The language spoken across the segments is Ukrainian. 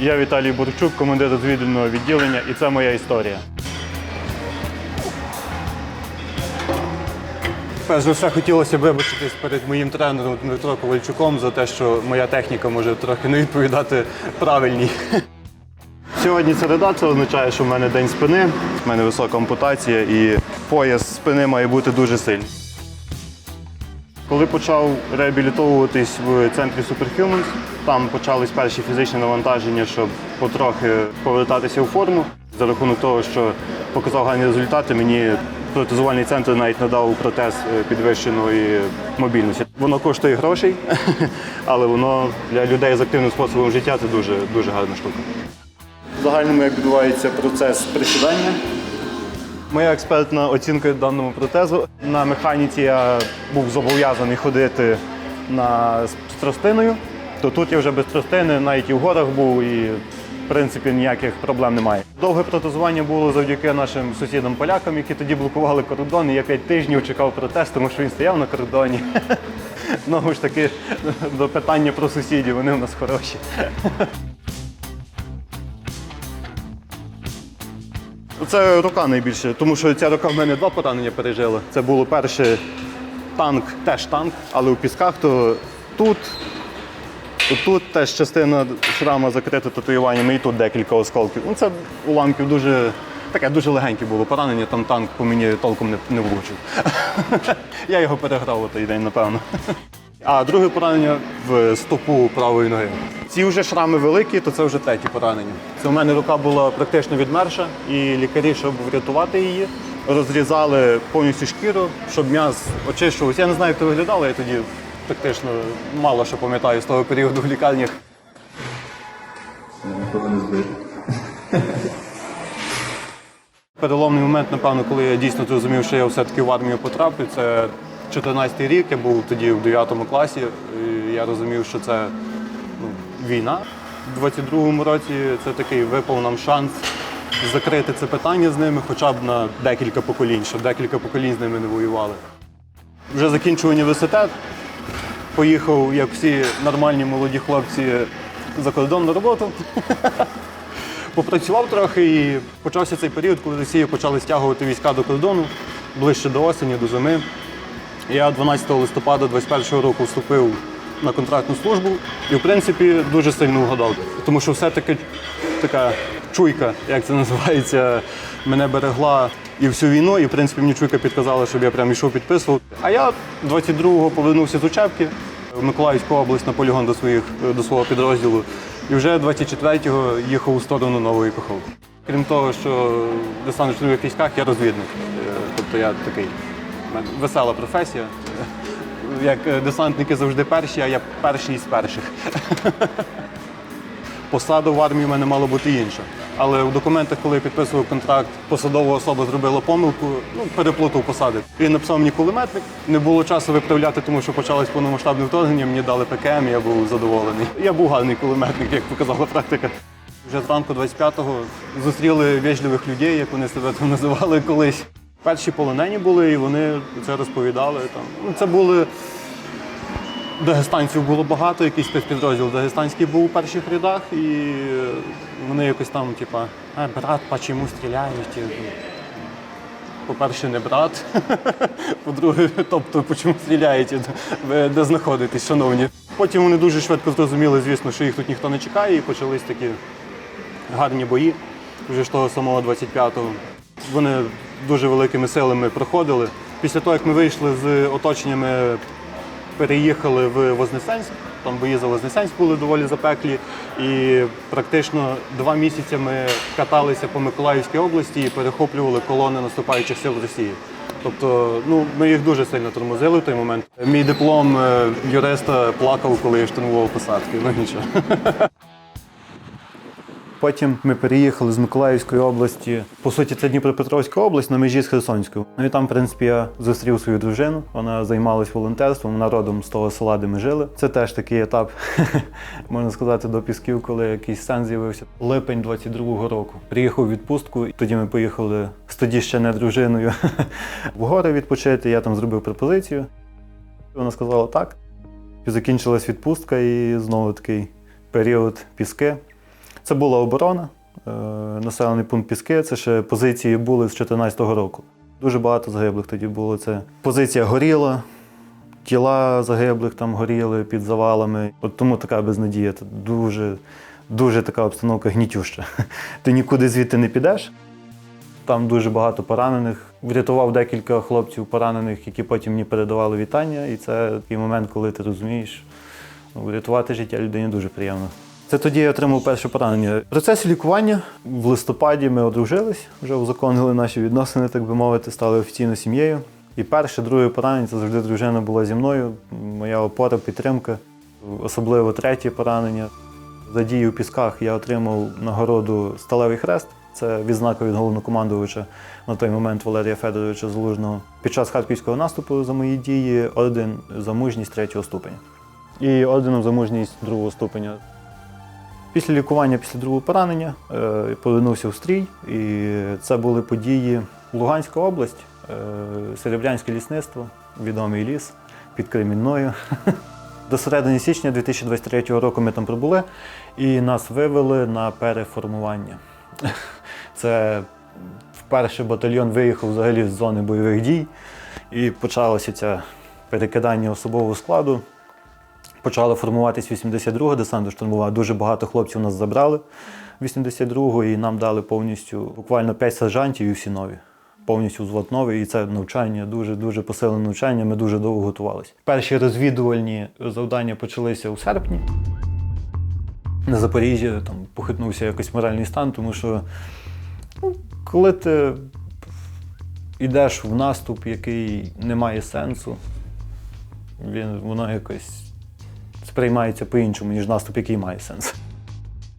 Я Віталій Бурчук, командир розвідувального відділення, і це моя історія. Перш за все хотілося б вибачитись перед моїм тренером Дмитро Ковальчуком за те, що моя техніка може трохи не відповідати правильній. Сьогодні середа, це означає, що в мене день спини, в мене висока ампутація і пояс спини має бути дуже сильний. Коли почав реабілітовуватись в центрі Superhumans, там почались перші фізичні навантаження, щоб потрохи повертатися у форму. За рахунок того, що показав гарні результати, мені протезувальний центр навіть надав протез е, підвищеної мобільності. Воно коштує грошей, але воно для людей з активним способом життя це дуже, дуже гарна штука. В загальному як відбувається процес присідання. Моя експертна оцінка даному протезу. На механіці я був зобов'язаний ходити на з тростиною, то тут я вже без тростини, навіть і в горах був, і в принципі ніяких проблем немає. Довге протезування було завдяки нашим сусідам-полякам, які тоді блокували кордон. І я п'ять тижнів чекав протез, тому що він стояв на кордоні. Знову ж таки, до питання про сусідів, вони в нас хороші. Це рука найбільше, тому що ця рука в мене два поранення пережила. Це було перше танк, теж танк, але у пісках, то тут, то тут теж частина шрама закрита татуюваннями, і тут декілька осколків. Ну, це уламків дуже. Таке дуже легеньке було поранення, там танк по мені толком не, не влучив. Я його переграв у той день, напевно. А друге поранення в стопу правої ноги. Ці вже шрами великі, то це вже третє поранення. Це у мене рука була практично відмерша, і лікарі, щоб врятувати її, розрізали повністю шкіру, щоб м'яз очищувався. Я не знаю, як це виглядало, я тоді практично мало що пам'ятаю з того періоду в лікарнях. Нікого не збити. Переломний момент, напевно, коли я дійсно зрозумів, що я все-таки в армію потраплю, це 14-й рік, я був тоді в 9 класі. І я розумів, що це ну, війна. У 22-му році це такий випав нам шанс закрити це питання з ними хоча б на декілька поколінь, щоб декілька поколінь з ними не воювали. Вже закінчив університет, поїхав, як всі нормальні молоді хлопці, за кордон на роботу. Попрацював трохи і почався цей період, коли Росія почали стягувати війська до кордону ближче до осені, до зими. Я 12 листопада 21 року вступив на контрактну службу і, в принципі, дуже сильно вгадав. Тому що все-таки така чуйка, як це називається, мене берегла і всю війну, і в принципі мені чуйка підказала, щоб я прям йшов підписував. А я 22-го повернувся з учебки в Миколаївську область на полігон до, своїх, до свого підрозділу. І вже 24-го їхав у сторону Нової Каховки. Крім того, що в десантно-штурмових військах я розвідник. Е, Тобто я такий весела професія. Як е, десантники завжди перші, а я перший із перших. Посада в армії в мене мала бути інша. Але в документах, коли я підписував контракт, посадова особа зробила помилку, ну, переплутав посади. Він написав мені кулеметник. Не було часу виправляти, тому що почалось повномасштабне вторгнення, мені дали ПКМ, я був задоволений. Я був гарний кулеметник, як показала практика. Вже зранку 25-го зустріли вежливих людей, як вони себе там називали колись. Перші полонені були, і вони це розповідали. Там. Ну, це були Дагестанців було багато, якийсь спецпідрозділ Дагестанський був у перших рядах, і вони якось там, типа, а, брат, по чому стріляють? По-перше, не брат. По-друге, тобто, по чому стріляєте? Ви де знаходитесь, шановні? Потім вони дуже швидко зрозуміли, звісно, що їх тут ніхто не чекає, і почались такі гарні бої вже ж того самого 25-го. Вони дуже великими силами проходили. Після того, як ми вийшли з оточеннями переїхали в Вознесенськ. Там бої за Вознесенськ були доволі запеклі. І практично два місяці ми каталися по Миколаївській області і перехоплювали колони наступаючих сил Росії. Тобто, ну ми їх дуже сильно тормозили в той момент. Мій диплом е, юриста плакав, коли я штурмував посадки. Ну нічого. Потім ми переїхали з Миколаївської області. По суті, це Дніпропетровська область на межі з Херсонською. Ну і там, в принципі, я зустрів свою дружину. Вона займалась волонтерством, вона родом з того села, де ми жили. Це теж такий етап, можна сказати, до пісків, коли якийсь сенс з'явився. Липень 22-го року. Приїхав у відпустку, і тоді ми поїхали з тоді ще не дружиною в гори відпочити. Я там зробив пропозицію. Вона сказала так. Закінчилась відпустка і знову такий період піски. Це була оборона, е, населений пункт Піски. Це ще позиції були з 2014 року. Дуже багато загиблих тоді було. Це позиція горіла, тіла загиблих там горіли під завалами. От тому така безнадія. Це дуже, дуже така обстановка гнітюща. Ти нікуди звідти не підеш. Там дуже багато поранених. Врятував декілька хлопців поранених, які потім мені передавали вітання. І це такий момент, коли ти розумієш, ну, врятувати життя людині дуже приємно. Це тоді я отримав перше поранення. В процесі лікування в листопаді ми одружились, вже узаконили наші відносини, так би мовити, стали офіційно сім'єю. І перше, друге поранення це завжди дружина була зі мною. Моя опора, підтримка, особливо третє поранення. За дію у пісках я отримав нагороду Сталевий хрест. Це відзнака від головнокомандувача на той момент Валерія Федоровича Залужного. Під час харківського наступу за мої дії орден за мужність третього ступеня. І орденом за мужність другого ступеня. Після лікування, після другого поранення, е, повернувся в стрій. І це були події Луганська область, е, Серебрянське лісництво, відомий ліс під Кремінною. До середини січня 2023 року ми там прибули і нас вивели на переформування. Це вперше батальйон виїхав взагалі з зони бойових дій, і почалося це перекидання особового складу. Почала формуватись 82-га десантно штурмова. Дуже багато хлопців нас забрали 82-го, і нам дали повністю буквально 5 сержантів і всі нові. Повністю взвод новий, і це навчання, дуже дуже посилене навчання. Ми дуже довго готувалися. Перші розвідувальні завдання почалися у серпні. На Запоріжжі там похитнувся якось моральний стан, тому що ну, коли ти йдеш в наступ, який не має сенсу, він, воно якось сприймається по-іншому, ніж наступ, який має сенс.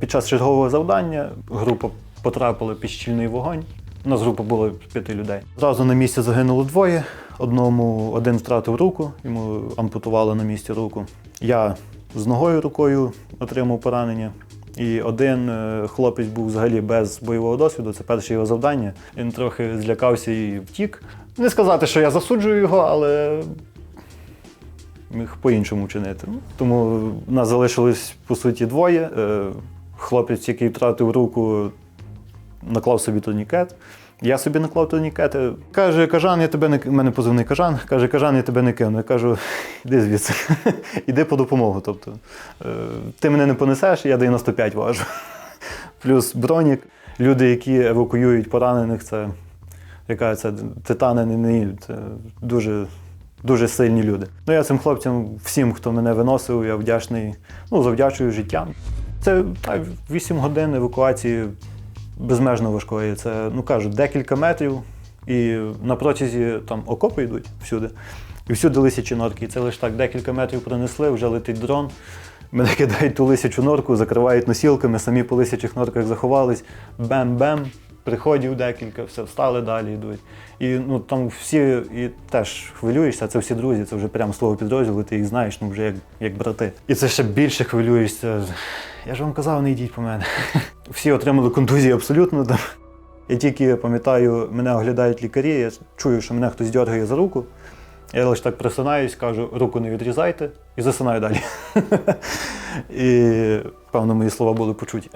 Під час чергового завдання група потрапила під щільний вогонь. У нас група була п'яти людей. Зразу на місці загинуло двоє. Одному один втратив руку, йому ампутували на місці руку. Я з ногою рукою отримав поранення. І один е, хлопець був взагалі без бойового досвіду, це перше його завдання. Він трохи злякався і втік. Не сказати, що я засуджую його, але міг по-іншому вчинити. Ну, Тому в нас залишилось по суті двоє. Е, Хлопець, який втратив руку, наклав собі турнікет. Я собі наклав турнікет. Е, Каже, кажан, я тебе не У мене позивний кажан. Каже, кажан, я тебе не кину. Я кажу, іди звідси, іди по допомогу. Тобто, е, ти мене не понесеш, я 95 важу. Плюс бронік. Люди, які евакуюють поранених, це яка це титани, не це дуже дуже сильні люди. Ну я цим хлопцям, всім, хто мене виносив, я вдячний, ну, завдячую життям. Це так, 8 годин евакуації безмежно важкої. Це, ну кажу, декілька метрів, і на протязі там окопи йдуть всюди. І всюди лисячі норки. І це лише так декілька метрів пронесли, вже летить дрон. Мене кидають ту лисячу норку, закривають носілками, самі по лисячих норках заховались. Бем-бем, приходів декілька, все, встали далі йдуть. І ну там всі і теж хвилюєшся, це всі друзі, це вже прямо слово підрозділу, ти їх знаєш, ну вже як, як брати. І це ще більше хвилюєшся. Я ж вам казав, не йдіть по мене. Всі отримали контузії абсолютно. Там. Я тільки пам'ятаю, мене оглядають лікарі, я чую, що мене хтось дергає за руку. Я лише так присинаюсь, кажу, руку не відрізайте і засинаю далі. І, певно, мої слова були почуті.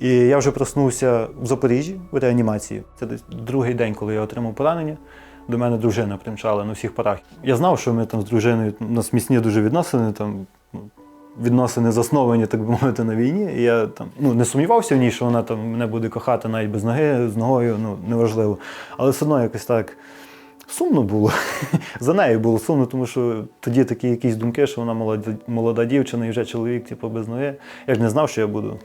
І я вже проснувся в Запоріжжі в реанімації. Це десь другий день, коли я отримав поранення. До мене дружина примчала на всіх парах. Я знав, що ми там з дружиною у нас міцні дуже відносини, там ну, відносини засновані, так би мовити, на війні. І я там ну, не сумнівався в ній, що вона там мене буде кохати навіть без ноги, з ногою, ну неважливо. Але все одно якось так. Сумно було. За нею було сумно, тому що тоді такі якісь думки, що вона молода, молода дівчина і вже чоловік, типу, без ноги. Я ж не знав, що я буду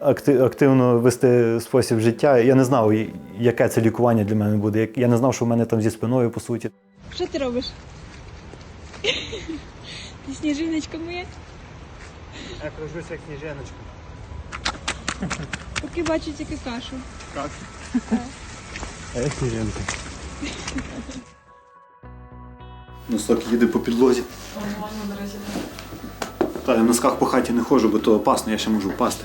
активно вести спосіб життя. Я не знав, яке це лікування для мене буде. Я не знав, що в мене там зі спиною, по суті. Що ти робиш? Ти сніжиночка моя? Я кружуся як сніженочка. Поки бачу тільки кашу. А я сніженка. Носок їде по підлозі. Та я в носках по хаті не ходжу, бо то опасно, я ще можу впасти.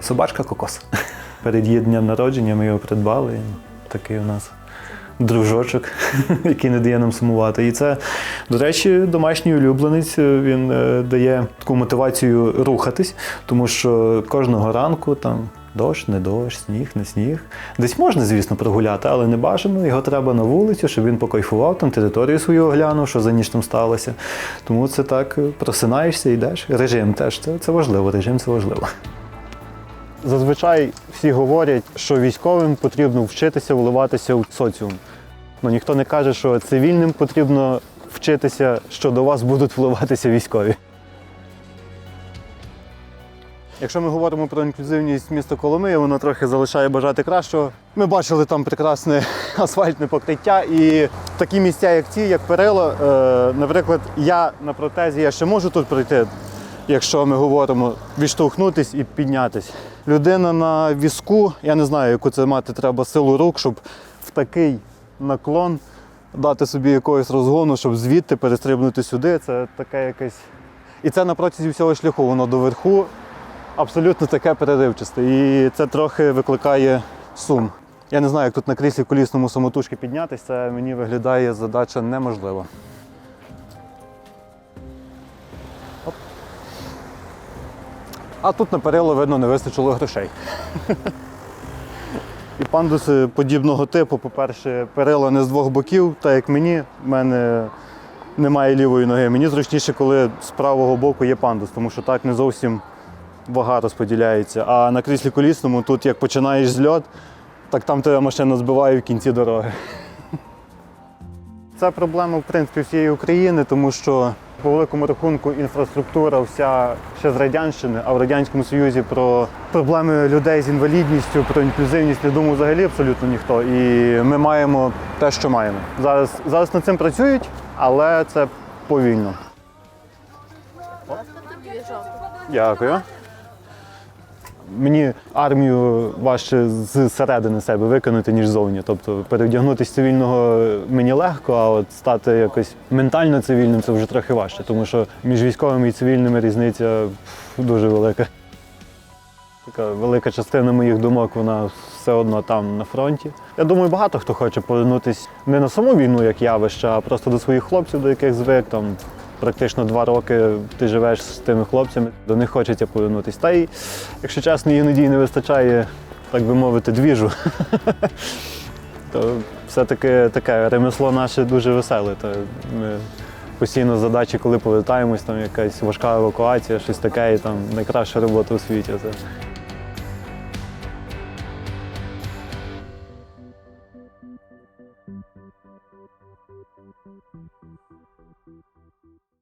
Собачка кокос. Перед її днем народження ми його придбали. Такий у нас дружочок, який не дає нам сумувати. І це, до речі, домашній улюбленець. Він е, дає таку мотивацію рухатись, тому що кожного ранку там. Дощ, не дощ, сніг, не сніг. Десь можна, звісно, прогуляти, але не бажано. Його треба на вулицю, щоб він покайфував, там територію свою оглянув, що за ніч там сталося. Тому це так е, просинаєшся, йдеш. Режим теж це, це важливо. Режим це важливо. Зазвичай всі говорять, що військовим потрібно вчитися вливатися у соціум. Ну ніхто не каже, що цивільним потрібно вчитися, що до вас будуть вливатися військові. Якщо ми говоримо про інклюзивність міста Коломиї, воно трохи залишає бажати кращого. Ми бачили там прекрасне асфальтне покриття і такі місця, як ці, як перило. Е, наприклад, я на протезі я ще можу тут пройти, якщо ми говоримо відштовхнутись і піднятись. Людина на візку, я не знаю, яку це мати треба силу рук, щоб в такий наклон дати собі якогось розгону, щоб звідти перестрибнути сюди. Це таке якесь. І це на протязі всього шляху, воно доверху абсолютно таке переривчасте. І це трохи викликає сум. Я не знаю, як тут на кріслі колісному самотужки піднятися, це мені виглядає задача неможлива. А тут на перило, видно, не вистачило грошей. І пандуси подібного типу, по-перше, перила не з двох боків, так як мені, в мене немає лівої ноги. Мені зручніше, коли з правого боку є пандус, тому що так не зовсім вага розподіляється. А на кріслі колісному тут як починаєш зльот, так там тебе машина збиває в кінці дороги. Це проблема в принципі всієї України, тому що по великому рахунку інфраструктура вся ще з радянщини, а в радянському союзі про проблеми людей з інвалідністю, про інклюзивність не думав взагалі абсолютно ніхто. І ми маємо те, що маємо. Зараз, зараз над цим працюють, але це повільно. Дякую. Мені армію важче зсередини себе виконати, ніж зовні. Тобто перевдягнутися цивільного мені легко, а от стати якось ментально цивільним це вже трохи важче, тому що між військовими і цивільними різниця дуже велика. Така велика частина моїх думок, вона все одно там на фронті. Я думаю, багато хто хоче повернутися не на саму війну як явище, а просто до своїх хлопців, до яких звик. Там практично два роки ти живеш з тими хлопцями, до них хочеться повернутися. Та й, якщо чесно, іноді не вистачає, так би мовити, двіжу. То все-таки таке ремесло наше дуже веселе. То ми постійно задачі, коли повертаємось, там якась важка евакуація, щось таке, і там найкраща робота у світі. Це